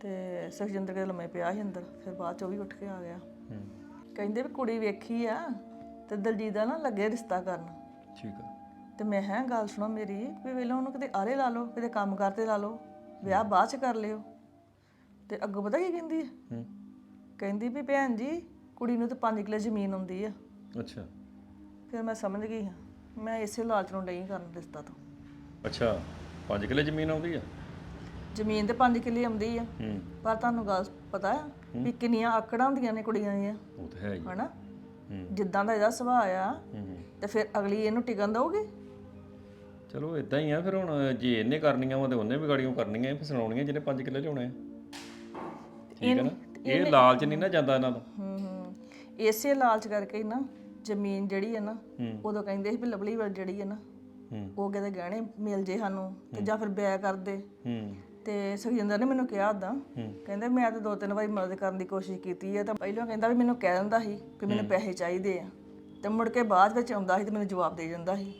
ਤੇ ਸੁਖਜਿੰਦਰ ਕੇ ਲੰਮੇ ਪਿਆ ਸੀ ਅੰਦਰ ਫਿਰ ਬਾਅਦ ਚ ਉਹ ਵੀ ਉੱਠ ਕੇ ਆ ਗਿਆ। ਹੂੰ। ਕਹਿੰਦੇ ਵੀ ਕੁੜੀ ਵੇਖੀ ਆ ਤੇ ਦਲਜੀਤ ਦਾ ਨਾ ਲੱਗੇ ਰਿਸ਼ਤਾ ਕਰਨ। ਠੀਕ ਆ। ਤੇ ਮੈਂ ਹੈ ਗੱਲ ਸੁਣੋ ਮੇਰੀ ਵੀ ਵੇਲੇ ਉਹਨੂੰ ਕਿਤੇ ਆਰੇ ਲਾ ਲਓ ਕਿਤੇ ਕੰਮ ਕਰਤੇ ਲਾ ਲਓ ਵਿਆਹ ਬਾਅਦ ਚ ਕਰ ਲਿਓ। ਤੇ ਅੱਗੋਂ ਪਤਾ ਕੀ ਕਹਿੰਦੀ ਹੈ ਹੂੰ। ਕਹਿੰਦੀ ਵੀ ਭੈਣ ਜੀ ਕੁੜੀ ਨੂੰ ਤਾਂ 5 ਕਿੱਲੇ ਜ਼ਮੀਨ ਹੁੰਦੀ ਆ। ਅੱਛਾ। ਫਿਰ ਮੈਂ ਸਮਝ ਗਈ ਹਾਂ। ਮੈਂ ਇਸੇ ਲਾਲਚ ਨੂੰ ਨਹੀਂ ਕਰਨ ਰਿਸ਼ਤਾ ਤੋਂ। ਅੱਛਾ 5 ਕਿੱਲੇ ਜ਼ਮੀਨ ਆਉਂਦੀ ਆ? ਜ਼ਮੀਨ ਤੇ 5 ਕਿੱਲੇ ਆਉਂਦੀ ਆ। ਹੂੰ। ਪਰ ਤੁਹਾਨੂੰ ਗੱਲ ਪਤਾ ਹੈ। ਵੀ ਕਿੰਨੀਆਂ ਆਕੜਾਂ ਹੁੰਦੀਆਂ ਨੇ ਕੁੜੀਆਂ ਦੀਆਂ। ਉਹ ਤਾਂ ਹੈ ਹੀ। ਹਨਾ? ਹੂੰ। ਜਿੱਦਾਂ ਦਾ ਇਹਦਾ ਸੁਭਾਅ ਆ ਹੂੰ ਹੂੰ। ਤੇ ਫਿਰ ਅਗਲੀ ਇਹਨੂੰ ਟਿਕਣ ਦਊਗੀ? ਚਲੋ ਇਦਾਂ ਹੀ ਆ ਫਿਰ ਹੁਣ ਜੇ ਇਹਨੇ ਕਰਨੀਆਂ ਵਾ ਤੇ ਉਹਨੇ ਵੀ ਗਾੜੀਆਂ ਕਰਨੀਆਂ ਫਿਰ ਸੁਣਾਉਣੀਆਂ ਜਿਹਨੇ 5 ਕਿੱਲੇ ਲਿਆਉਣੇ ਆ। ਠੀਕ ਹੈ ਨਾ? ਇਹ ਲਾਲਚ ਨਹੀਂ ਨਾ ਜਾਂਦਾ ਇਹਨਾਂ ਦਾ। ਹੂੰ। ਇਸੇ ਲਾਲਚ ਕਰਕੇ ਹੀ ਨਾ ਜ਼ਮੀਨ ਜਿਹੜੀ ਹੈ ਨਾ ਹੂੰ। ਉਦੋਂ ਕਹਿੰਦੇ ਸੀ ਵੀ ਲਵਲੀ ਵਾਲ ਜਿਹੜੀ ਹੈ ਨਾ ਹੂੰ। ਉਹ ਕਿਤੇ ਗਹਿਣੇ ਮਿਲ ਜੇ ਸਾਨੂੰ ਤੇ ਜਾਂ ਫਿਰ ਬਿਆ ਕਰਦੇ ਹੂੰ। ਤੇ ਸੁਖਜਿੰਦਰ ਨੇ ਮੈਨੂੰ ਕਿਹਾ ਉਦਾਂ ਕਹਿੰਦੇ ਮੈਂ ਤਾਂ ਦੋ ਤਿੰਨ ਵਾਰੀ ਮਦਦ ਕਰਨ ਦੀ ਕੋਸ਼ਿਸ਼ ਕੀਤੀ ਹੈ ਤਾਂ ਪਹਿਲਾਂ ਕਹਿੰਦਾ ਵੀ ਮੈਨੂੰ ਕਹਿ ਦਿੰਦਾ ਸੀ ਕਿ ਮੈਨੂੰ ਪੈਸੇ ਚਾਹੀਦੇ ਆ। ਤੇ ਮੁੜ ਕੇ ਬਾਅਦ ਵਿੱਚ ਆਉਂਦਾ ਸੀ ਤੇ ਮੈਨੂੰ ਜਵਾਬ ਦੇ ਜਾਂਦਾ ਸੀ।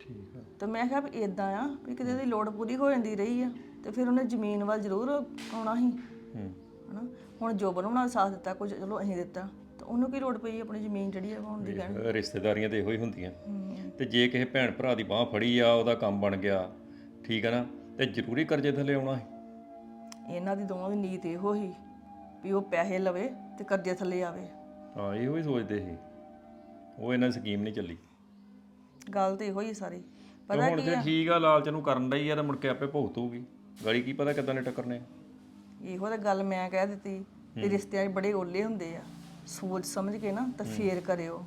ਠੀਕ ਆ। ਤੇ ਮੈਂ ਕਿਹਾ ਵੀ ਇਦਾਂ ਆ ਵੀ ਕਿਤੇ ਦੀ ਲੋੜ ਪੂਰੀ ਹੋ ਜਾਂਦੀ ਰਹੀ ਆ ਤੇ ਫਿਰ ਉਹਨੇ ਜ਼ਮੀਨ ਵੱਲ ਜ਼ਰੂਰ ਆਉਣਾ ਸੀ। ਹੂੰ। ਹਨਾ? ਹੁਣ ਜੋ ਬਣਾਉਣਾ ਸਾਥ ਦਿੱਤਾ ਕੁਝ ਚਲੋ ਅਸੀਂ ਦਿੱਤਾ। ਉਹਨੂੰ ਕੀ ਲੋੜ ਪਈ ਆਪਣੀ ਜ਼ਮੀਨ ਜਿਹੜੀ ਆ ਵਾਹੁਣ ਦੀ ਕਹਿਣ ਰਿਸ਼ਤੇਦਾਰੀਆਂ ਤੇ ਇਹੋ ਹੀ ਹੁੰਦੀਆਂ। ਤੇ ਜੇ ਕਿਸੇ ਭੈਣ ਭਰਾ ਦੀ ਬਾਹ ਫੜੀ ਆ ਉਹਦਾ ਕੰਮ ਬਣ ਗਿਆ ਠੀਕ ਹੈ ਨਾ? ਤੇ ਜ਼ਰੂਰੀ ਕਰਜ਼ੇ ਥੱਲੇ ਆਉਣਾ ਹੈ ਇਹਨਾਂ ਦੀ ਦੋਵਾਂ ਦੀ ਨੀਤ ਇਹੋ ਹੀ ਵੀ ਉਹ ਪੈਸੇ ਲਵੇ ਤੇ ਕਰਜ਼ੇ ਥੱਲੇ ਆਵੇ। ਹਾਂ ਇਹੋ ਹੀ ਸੋਚਦੇ ਸੀ। ਉਹ ਇਹਨਾਂ ਸਕੀਮ ਨਹੀਂ ਚੱਲੀ। ਗੱਲ ਤੇ ਇਹੋ ਹੀ ਸਾਰੀ। ਤੇ ਪਤਾ ਹੁਣ ਫਿਰ ਠੀਕ ਆ ਲਾਲਚ ਨੂੰ ਕਰਨ ਲਈ ਆ ਤਾਂ ਮੁੜ ਕੇ ਆਪੇ ਭੁਗਤੂਗੀ ਗਾੜੀ ਕੀ ਪਤਾ ਕਿੱਦਾਂ ਨੇ ਟੱਕਰਨੇ ਇਹੋ ਤਾਂ ਗੱਲ ਮੈਂ ਕਹਿ ਦਿੱਤੀ ਵੀ ਰਿਸ਼ਤਿਆਂ 'ਚ ਬੜੇ ਓਲੇ ਹੁੰਦੇ ਆ। ਸੋਚ ਸਮਝ ਕੇ ਨਾ ਤਾਂ ਫੇਰ ਕਰਿਓ।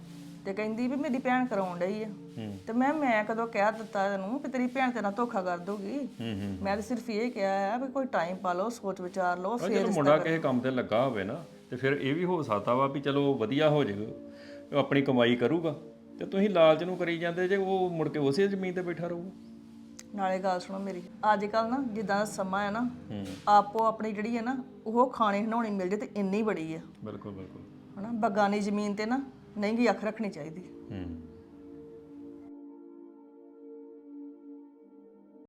ਤੇ ਕਹਿੰਦੀ ਵੀ ਮੇਰੀ ਭੈਣ ਕਰਾਉਣ ਡਈ ਆ। ਤੇ ਮੈਂ ਮੈਂ ਕਦੋਂ ਕਹਿ ਦਿੱਤਾ ਇਹਨੂੰ ਕਿ ਤੇਰੀ ਭੈਣ ਤੇਰਾ ਧੋਖਾ ਕਰ ਦੂਗੀ ਹੂੰ ਹੂੰ ਮੈਂ ਤਾਂ ਸਿਰਫ ਇਹ ਕਿਹਾ ਆ ਵੀ ਕੋਈ ਟਾਈਮ ਪਾ ਲਓ ਸੋਚ ਵਿਚਾਰ ਲਓ ਆ ਫੇਰ ਜਦੋਂ ਮੁੰਡਾ ਕਿਸੇ ਕੰਮ ਤੇ ਲੱਗਾ ਹੋਵੇ ਨਾ ਤੇ ਫਿਰ ਇਹ ਵੀ ਹੋ ਸਕਦਾ ਵਾ ਵੀ ਚਲੋ ਵਧੀਆ ਹੋ ਜਾਏਗਾ ਉਹ ਆਪਣੀ ਕਮਾਈ ਕਰੂਗਾ। ਤੇ ਤੁਸੀਂ ਲਾਲਚ ਨੂੰ ਕਰੀ ਜਾਂਦੇ ਜੇ ਉਹ ਮੁੜ ਕੇ ਉਸੇ ਜ਼ਮੀਨ ਤੇ ਬੈਠਾ ਰਹੂਗਾ। ਨਾਲੇ ਗੱਲ ਸੁਣੋ ਮੇਰੀ ਅੱਜ ਕੱਲ ਨਾ ਜਿੱਦਾਂ ਦਾ ਸਮਾਂ ਹੈ ਨਾ ਆਪੋ ਆਪਣੀ ਜਿਹੜੀ ਹੈ ਨਾ ਉਹ ਖਾਣੇ ਹਣਾਉਣੀ ਮਿਲ ਜੇ ਤੇ ਇੰਨੀ ਬੜੀ ਆ। ਬਿਲਕੁਲ ਬਿਲਕੁਲ। ਹਨਾ ਬਗਾਨੀ ਜ਼ਮੀਨ ਤੇ ਨਾ ਨਹੀਂ ਵੀ ਅੱਖ ਰੱਖਣੀ ਚਾਹੀਦੀ। ਹੂੰ।